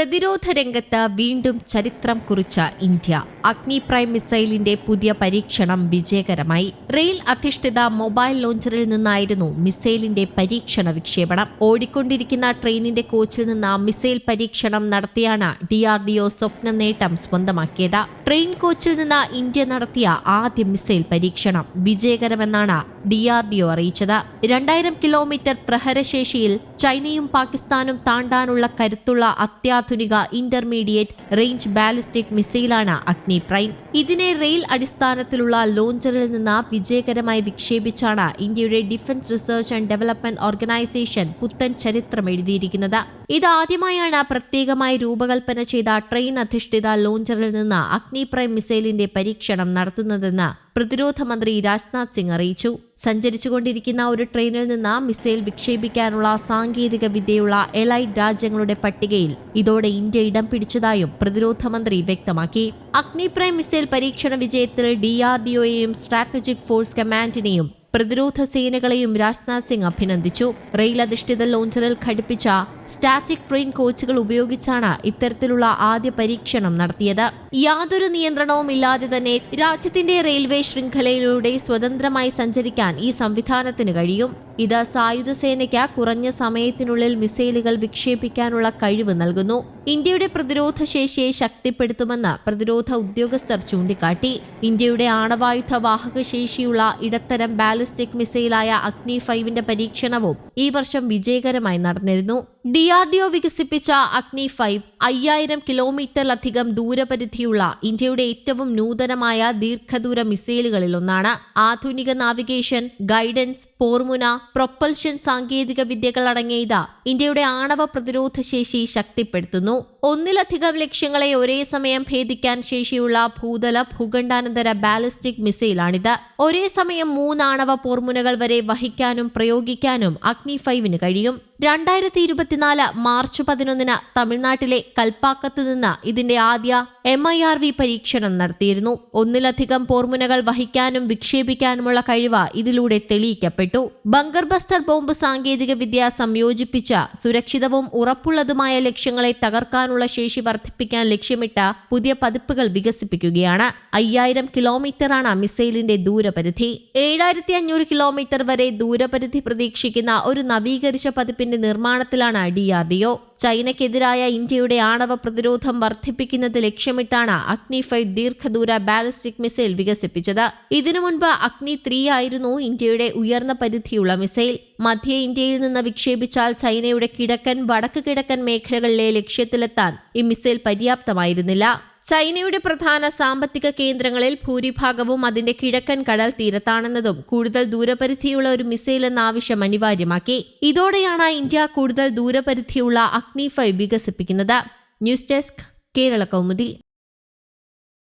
പ്രതിരോധ രംഗത്ത് വീണ്ടും ചരിത്രം കുറിച്ച ഇന്ത്യ. അഗ്നി പ്രൈം മിസൈലിന്റെ പുതിയ പരീക്ഷണം വിജയകരമായി. റെയിൽ അധിഷ്ഠിത മൊബൈൽ ലോഞ്ചറിൽ നിന്നായിരുന്നു മിസൈലിന്റെ പരീക്ഷണ വിക്ഷേപണം. ഓടിക്കൊണ്ടിരിക്കുന്ന ട്രെയിനിന്റെ കോച്ചിൽ നിന്ന് മിസൈൽ പരീക്ഷണം നടത്തിയാണ് ഡിആർഡിഒ സ്വപ്ന നേട്ടം സ്വന്തമാക്കിയത്. ട്രെയിൻ കോച്ചിൽ നിന്ന് ഇന്ത്യ നടത്തിയ ആദ്യ മിസൈൽ പരീക്ഷണം വിജയകരമെന്നാണ് ഡിആർഡിഒ അറിയിച്ചത്. രണ്ടായിരം കിലോമീറ്റർ പ്രഹരശേഷിയിൽ ചൈനയും പാകിസ്ഥാനും താണ്ടാനുള്ള കരുത്തുള്ള അത്യാധുനിക ഇന്റർമീഡിയറ്റ് റേഞ്ച് ബാലിസ്റ്റിക് മിസൈലാണ് അഗ്നി പ്രൈം. ഇതിനെ റെയിൽ അടിസ്ഥാനത്തിലുള്ള ലോഞ്ചറിൽ നിന്ന് വിജയകരമായി വിക്ഷേപിച്ചാണ് ഇന്ത്യയുടെ defence research and development organisation പുത്തൻ ചരിത്രം എഴുതിയിരിക്കുന്നത്. ഇതാദ്യമായാണ് പ്രത്യേകമായി രൂപകൽപ്പന ചെയ്ത ട്രെയിൻ അധിഷ്ഠിത ലോഞ്ചറിൽ നിന്ന് അഗ്നി പ്രൈം മിസൈലിന്റെ പരീക്ഷണം നടത്തുന്നതെന്ന് പ്രതിരോധ മന്ത്രി രാജ്നാഥ് സിംഗ് അറിയിച്ചു. സഞ്ചരിച്ചുകൊണ്ടിരിക്കുന്ന ഒരു ട്രെയിനിൽ നിന്ന് മിസൈൽ വിക്ഷേപിക്കാനുള്ള സാങ്കേതിക വിദ്യയുള്ള എലൈറ്റ് രാജ്യങ്ങളുടെ പട്ടികയിൽ ഇതോടെ ഇന്ത്യ ഇടം പിടിച്ചതായും പ്രതിരോധ മന്ത്രി വ്യക്തമാക്കി. അഗ്നിപ്രൈം മിസൈൽ പരീക്ഷണ വിജയത്തിൽ ഡിആർഡിഒയെയും സ്ട്രാറ്റജിക് ഫോഴ്സ് കമാൻഡിനെയും പ്രതിരോധ സേനകളെയും രാജ്നാഥ് സിംഗ് അഭിനന്ദിച്ചു. റെയിൽ അധിഷ്ഠിത ലോഞ്ചറിൽ ഘടിപ്പിച്ച സ്റ്റാറ്റിക് ട്രെയിൻ കോച്ചുകൾ ഉപയോഗിച്ചാണ് ഇത്തരത്തിലുള്ള ആദ്യ പരീക്ഷണം നടത്തിയത്. യാതൊരു നിയന്ത്രണവും ഇല്ലാതെ തന്നെ രാജ്യത്തിന്റെ റെയിൽവേ ശൃംഖലയിലൂടെ സ്വതന്ത്രമായി സഞ്ചരിക്കാൻ ഈ സംവിധാനത്തിന് കഴിയും. ഇത് സായുധ സേനയ്ക്ക് കുറഞ്ഞ സമയത്തിനുള്ളിൽ മിസൈലുകൾ വിക്ഷേപിക്കാനുള്ള കഴിവ് നൽകുന്നു. ഇന്ത്യയുടെ പ്രതിരോധ ശേഷിയെ ശക്തിപ്പെടുത്തുമെന്ന് പ്രതിരോധ ഉദ്യോഗസ്ഥർ ചൂണ്ടിക്കാട്ടി. ഇന്ത്യയുടെ ആണവായുധ വാഹക ശേഷിയുള്ള ഇടത്തരം ബാലിസ്റ്റിക് മിസൈലായ അഗ്നി ഫൈവിന്റെ പരീക്ഷണവും ഈ വർഷം വിജയകരമായി നടന്നിരുന്നു. ഡിആർഡിഒ വികസിപ്പിച്ച അഗ്നി ഫൈവ് അയ്യായിരം കിലോമീറ്ററിലധികം ദൂരപരിധിയുള്ള ഇന്ത്യയുടെ ഏറ്റവും നൂതനമായ ദീർഘദൂര മിസൈലുകളിൽ ഒന്നാണ് ആധുനിക നാവിഗേഷൻ ഗൈഡൻസ് പോർമുന പ്രൊപ്പൽഷൻ സാങ്കേതിക വിദ്യകൾ അടങ്ങിയ ഇത് ഇന്ത്യയുടെ ആണവ പ്രതിരോധ ശേഷി ശക്തിപ്പെടുത്തുന്നു. ഒന്നിലധികം ലക്ഷ്യങ്ങളെ ഒരേ സമയം ഭേദിക്കാൻ ശേഷിയുള്ള ഭൂതല ഭൂഖണ്ഡാനന്തര ബാലിസ്റ്റിക് മിസൈലാണിത്. ഒരേ സമയം മൂന്നാണവ പോർമുനകൾ വരെ വഹിക്കാനും പ്രയോഗിക്കാനും അഗ്നി ഫൈവിന് കഴിയും. രണ്ടായിരത്തി ഇരുപത്തിനാല് മാർച്ച് പതിനൊന്നിന് തമിഴ്നാട്ടിലെ കൽപ്പാക്കത്ത് നിന്ന് ഇതിന്റെ ആദ്യ എം ഐ ആർ വി പരീക്ഷണം നടത്തിയിരുന്നു. ഒന്നിലധികം പോർമുനകൾ വഹിക്കാനും വിക്ഷേപിക്കാനുമുള്ള കഴിവ് ഇതിലൂടെ തെളിയിക്കപ്പെട്ടു. ബങ്കർ ബസ്റ്റർ ബോംബ് സാങ്കേതിക വിദ്യ സംയോജിപ്പിച്ച സുരക്ഷിതവും ഉറപ്പുള്ളതുമായ ലക്ഷ്യങ്ങളെ തകർക്കാനുള്ള ശേഷി വർദ്ധിപ്പിക്കാൻ ലക്ഷ്യമിട്ട പുതിയ പതിപ്പുകൾ വികസിപ്പിക്കുകയാണ്. അയ്യായിരം കിലോമീറ്ററാണ് മിസൈലിന്റെ ദൂരപരിധി. ഏഴായിരത്തി അഞ്ഞൂറ് കിലോമീറ്റർ വരെ ദൂരപരിധി പ്രതീക്ഷിക്കുന്ന ഒരു നവീകരിച്ച പതിപ്പിന്റെ നിർമ്മാണത്തിലാണ് ഡി ആർ ഡി ഒ ചൈനയ്ക്കെതിരായ ഇന്ത്യയുടെ ആണവ പ്രതിരോധം വർദ്ധിപ്പിക്കുന്നത് ലക്ഷ്യമിട്ടാണ് അഗ്നി ഫൈവ് ദീർഘദൂര ബാലിസ്റ്റിക് മിസൈൽ വികസിപ്പിച്ചത്. ഇതിനു മുൻപ് അഗ്നി ത്രീ ആയിരുന്നു ഇന്ത്യയുടെ ഉയർന്ന പരിധിയുള്ള മിസൈൽ. മധ്യ ഇന്ത്യയിൽ നിന്ന് വിക്ഷേപിച്ചാൽ ചൈനയുടെ കിഴക്കൻ വടക്ക് കിഴക്കൻ മേഖലകളിലെ ലക്ഷ്യത്തിലെത്താൻ ഈ മിസൈൽ പര്യാപ്തമായിരുന്നില്ല. ചൈനയുടെ പ്രധാന സാമ്പത്തിക കേന്ദ്രങ്ങളിൽ ഭൂരിഭാഗവും അതിന്റെ കിഴക്കൻ കടൽ തീരത്താണെന്നതും കൂടുതൽ ദൂരപരിധിയുള്ള ഒരു മിസൈൽ എന്ന ആവശ്യം അനിവാര്യമാക്കി. ഇതോടെയാണ് ഇന്ത്യ കൂടുതൽ ദൂരപരിധിയുള്ള അഗ്നി വികസിപ്പിക്കുന്നത്. News desk Kerala Kaumudi.